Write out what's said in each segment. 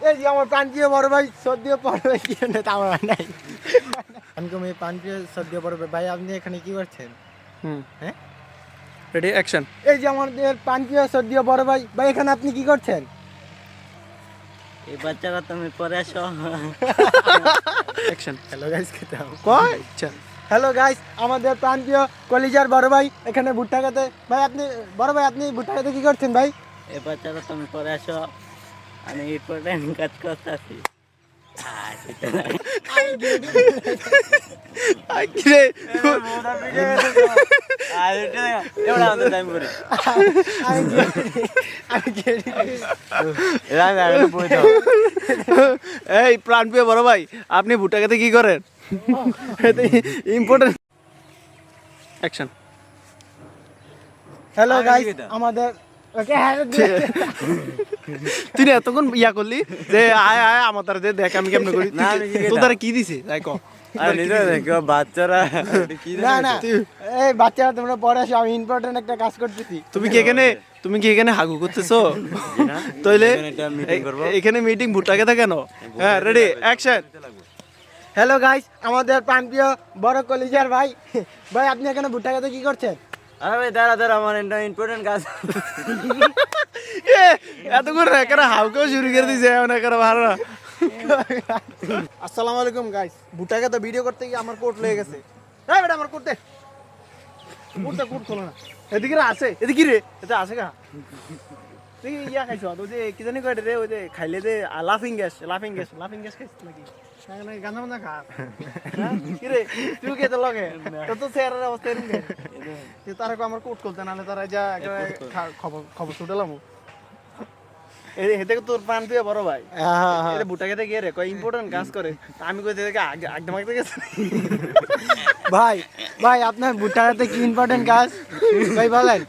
এই যে আমার প্রান্তীয় বড় ভাই সদ্য বড় ভাই কি জন্য তা আমার নাই? আমি কম প্রান্তীয় সদ্য বড় ভাই ভাই আপনি এখানে কি করছেন? হুম। হ্যাঁ? রেডি অ্যাকশন এই যে আমাদের প্রান্তীয় সদ্য বড় ভাই ভাই এখানে আপনি কি করছেন? এই বাচ্চারা তুমি পরে আসো। অ্যাকশন হ্যালো গাইস খেতে হবে। কয় আচ্ছা। হ্যালো গাইস আমাদের প্রান্তীয় কলিজার বড় ভাই এখানে ভুট্টা খেতে ভাই আপনি বড় ভাই আপনি ভুট্টা খেতে কি করছেন ভাই? এই বাচ্চারা তুমি পরে আসো। আমি ইম্পর্টেন্ট কাজ করতে আছি আই কিরে আমি গেড়ি- আমি গেড়ি- এই প্রাণপ্রিয় বড় ভাই আপনি ভুট্টা খেতে কি করেন? ইম্পর্টেন্ট অ্যাকশন হ্যালো গাইস আমাদের ওকে হ্যাঁ তুই এতক্ষণ ইয়া করলি যে আয় আয় আমার দ্বারা দে দেখ আমি কেমনে করি। তোর দ্বারা কি দিছে? তাই ক। বাচ্চারা না না এই বাচ্চারা তোমরা পরে আমি ইম্পর্টেন্ট একটা কাজ করতেছি। তুমি কি এখানে তুমি কি এখানে হাগু করতেছো? তাইলে এখানে একটা meeting করব। এ- এখানে মিটিং কেন? হ্যাঁ রেডি অ্যাকশন হ্যালো গাইস আমাদের বড় কলিজার ভাই। ভাই আপনি এখানে ভুট্টা খেতে কি করছেন? আরে ভাই দাঁড়া দাঁড়া আমার একটা ইম্পর্টেন্ট কাজ। এ এতক্ষণ একেবারে হাউকেও শুরু করে দিছে এমন এখানে ভালো। না আসসালামু আলাইকুম গাইস ভুট্টা তো ভিডিও করতে গিয়ে আমার কোট লেগে গেছে। হ্যাঁ বেটা আমার কোটতে কোটতে কোট খোলো না। এদিকে আছে। এদিকে রে এটা আছে কা তুই ইয়া খাইছ? তো যে কি জানি কয় রে ওই যে খাইলে যে লাফিং গ্যাস লাফিং গ্যাস লাফিং গ্যাস খাইছ নাকি? না বান্ধা খা? কি রে তুই কে তো লগে তো তো চেহারার অবস্থা এরকম। তারা আমার কোট খুলতে নাহলে তারা যা খা- খবর খবর ছুটালাম এই হেতে তোর পান তুই বড় ভাই। এটা বুটা খেতে গিয়ে রে কয় ইম্পর্টেন্ট কাজ করে। আমি কই থেকে আগে গেছে। ভাই ভাই আপনার ভুট্টা খেতে কি ইম্পর্টেন্ট কাজ? ভাই বলেন।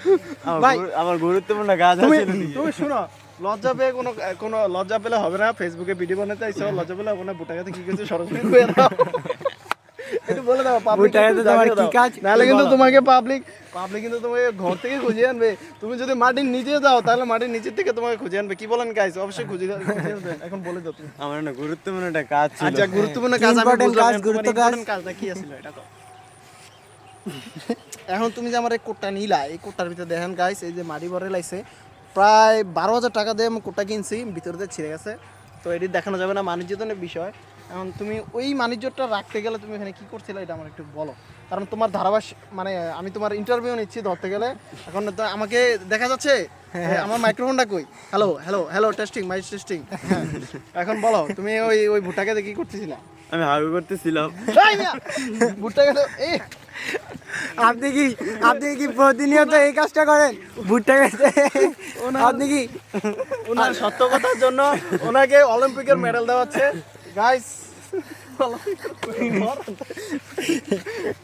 ভাই আমার গুরুত্বপূর্ণ কাজ আছে তুমি শুনো লজ্জা পেয়ে কোনো কোনো লজ্জা পেলে হবে না। ফেসবুকে ভিডিও বানাতে আইছো লজ্জা পেলে হবে না। বুটা খেতে কি সরাসরি কইয়া দাও। একটু বলে দাও public বুটা একটু খেতে তোমার কি কাজ? নাহলে কিন্তু তোমাকে পাবলিক পাবলিক কিন্তু তোমাকে ঘর থেকে খুঁজে আনবে। তুমি যদি মাটির নিচে যাও তাহলে মাটির নিচের থেকে তোমাকে খুঁজে আনবে। কি বলেন গাইস অবশ্যই খুঁজে খুঁজে আনবে। এখন বলে দাও তুমি। আমার একটা গুরুত্বপূর্ণ একটা কাজ ছিল। আচ্ছা গুরুত্বপূর্ণ কাজ আমি বুঝলাম। কাজ, এখন কাজটা কি ছিল এটা তুমি যে আমার এই কোটটা নিলা এই কোটটার ভিতরে দেখেন গাইস এই যে মাটি ভরে লাইছে প্রায় বারো হাজার টাকা দিয়ে আমি কোটটা কিনছি ভিতরে ছিঁড়ে গেছে। তো এটি দেখানো যাবে না বাণিজ্যজনের বিষয়। এখন তুমি ওই বাণিজ্যটা রাখতে গেলে তুমি এখানে কি করছিলে এটা আমার একটু বলো। কারণ তোমার ধারাবাস মানে আমি তোমার ইন্টারভিউ নিচ্ছি ধরতে গেলে। এখন তো আমাকে দেখা যাচ্ছে আমার মাইক্রোফোনটা কই? Hello hello hello testing mic testing এখন বলো তুমি ওই ওই ভুট্টাকে কি করতেছিলা? আমি হাগু করতেছিলাম। এই মিয়া, ভুট্টা খেতে এই। আপনি কি আপনি কি প্রতিনিয়ত এই কাজটা করেন? ভুট্টা খেতে আপনি কি ওনার সত্য কথার জন্য ওনাকে অলিম্পিকের মেডেল দেওয়া হচ্ছে গাইস